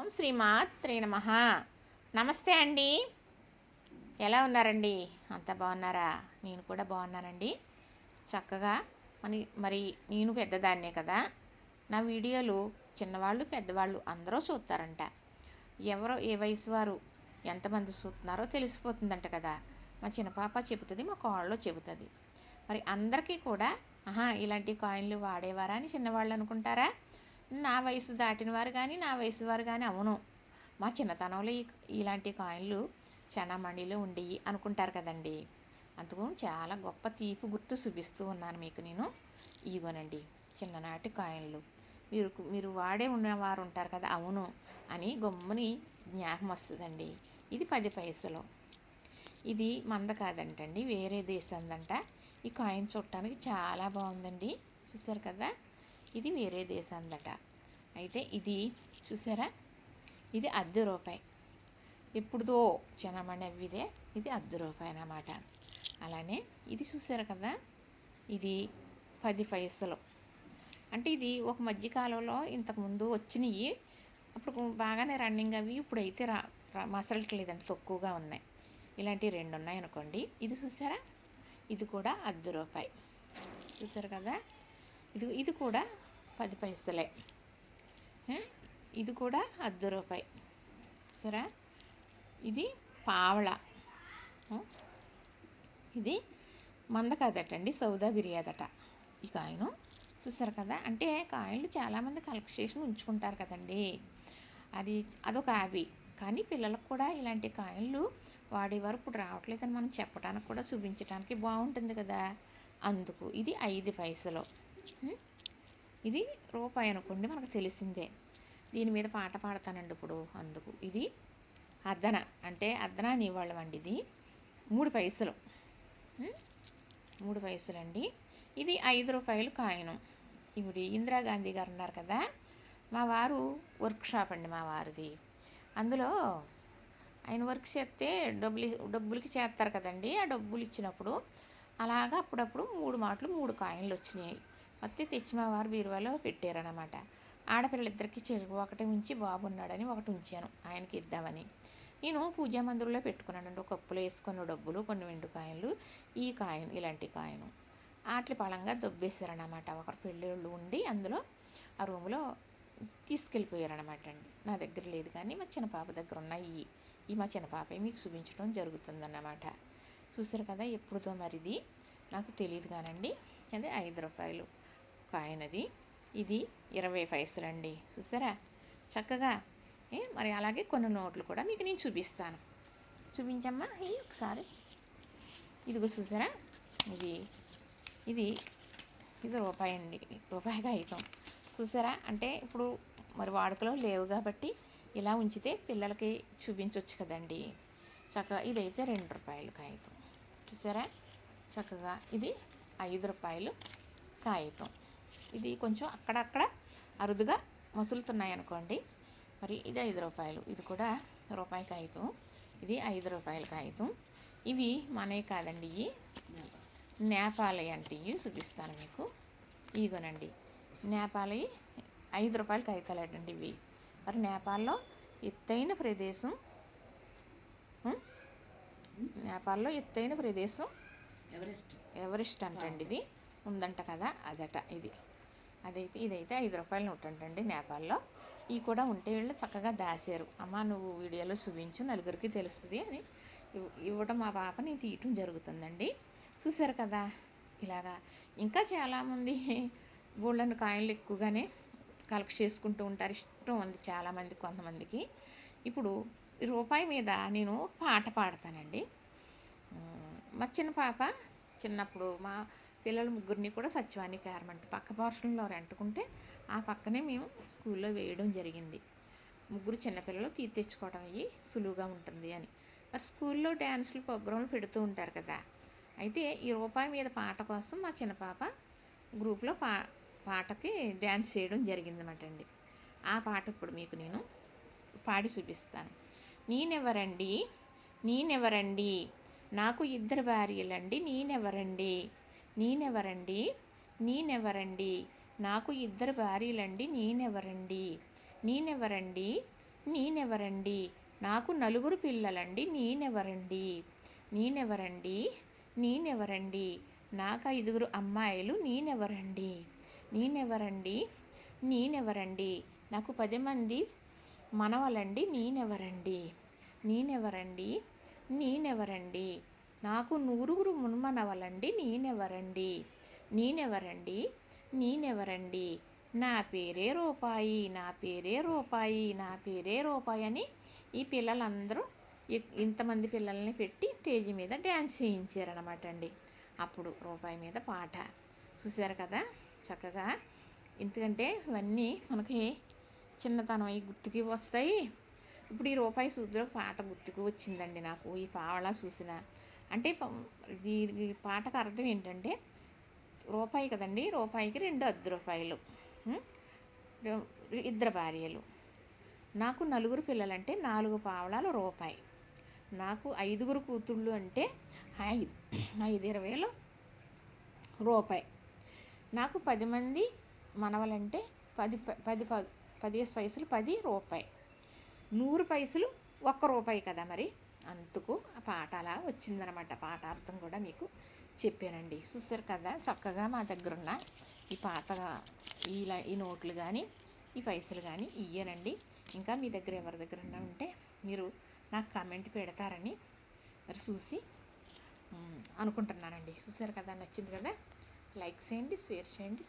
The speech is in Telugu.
ఓం శ్రీమాత్రే నమ. నమస్తే అండి. ఎలా ఉన్నారండి? అంత బాగున్నారా? నేను కూడా బాగున్నానండి. చక్కగా మరి మరి నేను పెద్దదాన్నే కదా. నా వీడియోలు చిన్నవాళ్ళు పెద్దవాళ్ళు అందరూ చూస్తారంట. ఎవరో ఏ వయసు వారు ఎంతమంది చూస్తున్నారో తెలిసిపోతుందంట కదా. మా చిన్న పాప చెబుతుంది మా కోళ్ళలో చెబుతుంది. మరి అందరికీ కూడా ఆహా ఇలాంటి కాయిన్లు వాడేవారా అని చిన్నవాళ్ళు అనుకుంటారా? నా వయసు దాటిన వారు కానీ నా వయసు వారు కానీ అవును. మా చిన్నతనంలో ఈ ఇలాంటి కాయిన్లు చనామండిలో ఉండేవి అనుకుంటారు కదండి. అందుకు చాలా గొప్ప తీపి గుర్తు చూపిస్తూ ఉన్నాను మీకు నేను. ఇగోనండి చిన్ననాటి కాయిన్లు. మీరు మీరు వాడే ఉన్నవారు ఉంటారు కదా అవును అని గమ్ముని జ్ఞాపకం వస్తుందండి. ఇది పది పైసలు. ఇది మంద కాదంటండి వేరే దేశందంట. ఈ కాయిన్ చూడటానికి చాలా బాగుందండి. చూసారు కదా? ఇది వేరే దేశందట. అయితే ఇది చూసారా? ఇది అర్ధ రూపాయి. ఎప్పుడుదో చిన్నమణి అవ్విదే ఇది అర్ధ రూపాయి అన్నమాట. అలానే ఇది చూసారు కదా? ఇది పది పైసలు. అంటే ఇది ఒక మధ్యకాలంలో ఇంతకుముందు వచ్చినాయి. అప్పుడు బాగానే రన్నింగ్ అవి ఇప్పుడైతే రా రా- మసలట్లేదండి తక్కువగా ఉన్నాయి. ఇలాంటివి రెండు ఉన్నాయి అనుకోండి. ఇది చూసారా? ఇది కూడా అర్ధ రూపాయి. చూసారు కదా? ఇది ఇది కూడా పది పైసలే. ఇది కూడా అర్ధ రూపాయి. సరే? ఇది పావళ ఇది మంద కాదటండి సౌదా బిర్యాదట. ఈ కాయను చూసారు కదా? అంటే కాయలు చాలామంది కలెక్ట్ చేసి ఉంచుకుంటారు కదండి. అది అదొక హ్యాబీ కానీ పిల్లలకు కూడా ఇలాంటి కాయలు వాడే ఇప్పుడు రావట్లేదని మనం చెప్పడానికి కూడా చూపించడానికి బాగుంటుంది కదా? అందుకు ఇది ఐదు పైసలు. ఇది రూపాయి అనుకోండి మనకు తెలిసిందే. దీని మీద పాట పాడతానండి ఇప్పుడు అందుకు. ఇది అర్ధన. అంటే అర్ధన అనేవాళ్ళం అండి ఇది. మూడు పైసలు. మూడు పైసలు అండి ఇది ఐదు రూపాయలు కాయను. ఇప్పుడు ఇందిరాగాంధీ గారు ఉన్నారు కదా. మా వారు వర్క్ షాప్ అండి మా వారిది. అందులో ఆయన వర్క్ చేస్తే డబ్బులు డబ్బులకి చేస్తారు కదండి. ఆ డబ్బులు ఇచ్చినప్పుడు అలాగా అప్పుడప్పుడు మూడు మాటలు మూడు కాయిన్లు వచ్చినాయి. వస్తే తెచ్చి మా వారు బీరువాలో పెట్టారనమాట ఆడపిల్లలిద్దరికి చెరుకు ఒకటి ఉంచి బాబు ఉన్నాడని ఒకటి ఉంచాను ఆయనకి ఇద్దామని. నేను పూజా మందిరంలో పెట్టుకున్నానండి ఒక కప్పులో వేసుకున్న డబ్బులు కొన్ని వెండు కాయలు ఈ కాయను ఇలాంటి కాయను. ఆటలి పళంగా దొబ్బేశారనమాట ఒకరు పెళ్ళిళ్ళు ఉండి అందులో ఆ రూమ్లో తీసుకెళ్ళిపోయారనమాట అండి. నా దగ్గర లేదు కానీ మా చిన్న పాప దగ్గర ఉన్నాయి. ఈ మా చిన్న పాపే మీకు చూపించడం జరుగుతుందన్నమాట. చూసారు కదా ఎప్పుడుదో మరిది? నాకు తెలియదు కానండి. అది ఐదు రూపాయలు. కాయనది. ఇది ఇరవై పైసలండి చూసారా? చక్కగా ఏ మరి అలాగే కొన్ని నోట్లు కూడా మీకు నేను చూపిస్తాను. చూపించమ్మా. ఈ ఒకసారి. ఇదిగో చూసారా? ఇది ఇది ఇది రూపాయి అండి. రూపాయి కాగితం చూసారా? అంటే ఇప్పుడు మరి వాడుకలో లేవు కాబట్టి ఇలా ఉంచితే పిల్లలకి చూపించవచ్చు కదండి. చక్కగా ఇదైతే రెండు రూపాయలు కాగితం. చూసారా? చక్కగా ఇది ఐదు రూపాయలు కాగితం. ఇది కొంచెం అక్కడక్కడ అరుదుగా మసులుతున్నాయి అనుకోండి. మరి ఇది ఐదు రూపాయలు. ఇది కూడా రూపాయి కాగితం. ఇది ఐదు రూపాయల కాగితం. ఇవి మనే కాదండి. ఇవి నేపాలి అంటే ఇవి చూపిస్తాను మీకు. ఇగోనండి నేపాలి ఐదు రూపాయల కాగితాలండి ఇవి. మరి నేపాల్లో ఎత్తైన ప్రదేశం? నేపాల్లో ఎత్తైన ప్రదేశం ఎవరెస్ట్. ఎవరెస్ట్ అంటండి ఇది. ఉందంట కదా అదట ఇది. అదైతే ఇదైతే ఐదు రూపాయల నోట్ అంటండి నేపాల్లో. ఇవి కూడా ఉంటే వీళ్ళు చక్కగా దాశారు అమ్మ నువ్వు వీడియోలో చూపించు నలుగురికి తెలుస్తుంది అని ఇవ్వటం ఇవ్వడం మా పాపని తీయటం జరుగుతుందండి. చూసారు కదా ఇలాగా. ఇంకా చాలామంది గోల్డెన్ కాయిన్లు ఎక్కువగానే కలెక్ట్ చేసుకుంటూ ఉంటారు. ఇష్టం ఉంది చాలామంది కొంతమందికి. ఇప్పుడు రూపాయి మీద నేను పాట పాడతానండి. మా చిన్న పాప చిన్నప్పుడు మా పిల్లల ముగ్గురిని కూడా సత్యవాణి గార్మెంట్. పక్క పోర్షన్లో రెంటుకుంటే ఆ పక్కనే మేము స్కూల్లో వేయడం జరిగింది. ముగ్గురు చిన్నపిల్లలు తీ తెచ్చుకోవడం అయ్యి సులువుగా ఉంటుంది అని. మరి స్కూల్లో డ్యాన్సులు ప్రోగ్రాంలు పెడుతూ ఉంటారు కదా. అయితే ఈ రూపాయి మీద పాట కోసం మా చిన్న పాప గ్రూప్లో పా పాటకి డ్యాన్స్ చేయడం జరిగిందన్నమాట అండి. ఆ పాట ఇప్పుడు మీకు నేను పాడి చూపిస్తాను. నేనెవరండి? నేనెవరండి? నాకు ఇద్దరు భార్యలండి. నేనెవరండి? నేనెవరండి? నేనెవరండి? నాకు ఇద్దరు భార్యలండి నేనెవరండి? నేనెవరండి? నేనెవరండి? నాకు నలుగురు పిల్లలండి నేనెవరండి? నేనెవరండి? నేనెవరండి? నాకు ఐదుగురు అమ్మాయిలు నేనెవరండి? నేనెవరండి? నేనెవరండి? నాకు పది మంది మనవలండి నేనెవరండి? నేనెవరండి? నేనెవరండి? నాకు నూరుగురు మున్మనవలండి నేనెవరండి? నేనెవరండి? నేనెవరండి? నా పేరే రూపాయి నా పేరే రూపాయి నా పేరే రూపాయి అని ఈ పిల్లలందరూ ఇంతమంది పిల్లల్ని పెట్టి స్టేజ్ మీద డ్యాన్స్ చేయించారనమాట అండి అప్పుడు రూపాయి మీద పాట. చూశారు కదా? చక్కగా. ఎందుకంటే ఇవన్నీ మనకి చిన్నతనం అవి గుర్తుకి వస్తాయి. ఇప్పుడు ఈ రూపాయి సూద్ర పాట గుర్తుకు వచ్చిందండి నాకు. ఈ పావలా చూసిన అంటే ఈ పాటకు అర్థం ఏంటంటే రూపాయి కదండి రూపాయికి రెండు అర్ధ రూపాయలు. ఇద్దరు భార్యలు. నాకు నలుగురు పిల్లలంటే నాలుగు పావలాలు రూపాయి. నాకు ఐదుగురు కూతుళ్ళు అంటే ఐదు ఐదు ఇరవైలు రూపాయి. నాకు పది మంది మనవలంటే పది ప- పది ప- పదిహేను పైసలు పది రూపాయి. నూరు పైసలు ఒక్క రూపాయి కదా మరి? అందుకు ఆ పాట అలా వచ్చిందనమాట. పాట అర్థం కూడా మీకు చెప్పానండి. చూసారు కదా చక్కగా మా దగ్గర ఉన్న ఈ పాత ఈ ఈ నోట్లు కానీ ఈ పైసలు కానీ ఇయ్యనండి. ఇంకా మీ దగ్గర ఎవరి దగ్గర ఉన్న ఉంటే మీరు నాకు కామెంట్ పెడతారని మరి చూసి అనుకుంటున్నానండి. చూసారు కదా నచ్చింది కదా? లైక్ చేయండి షేర్ చేయండి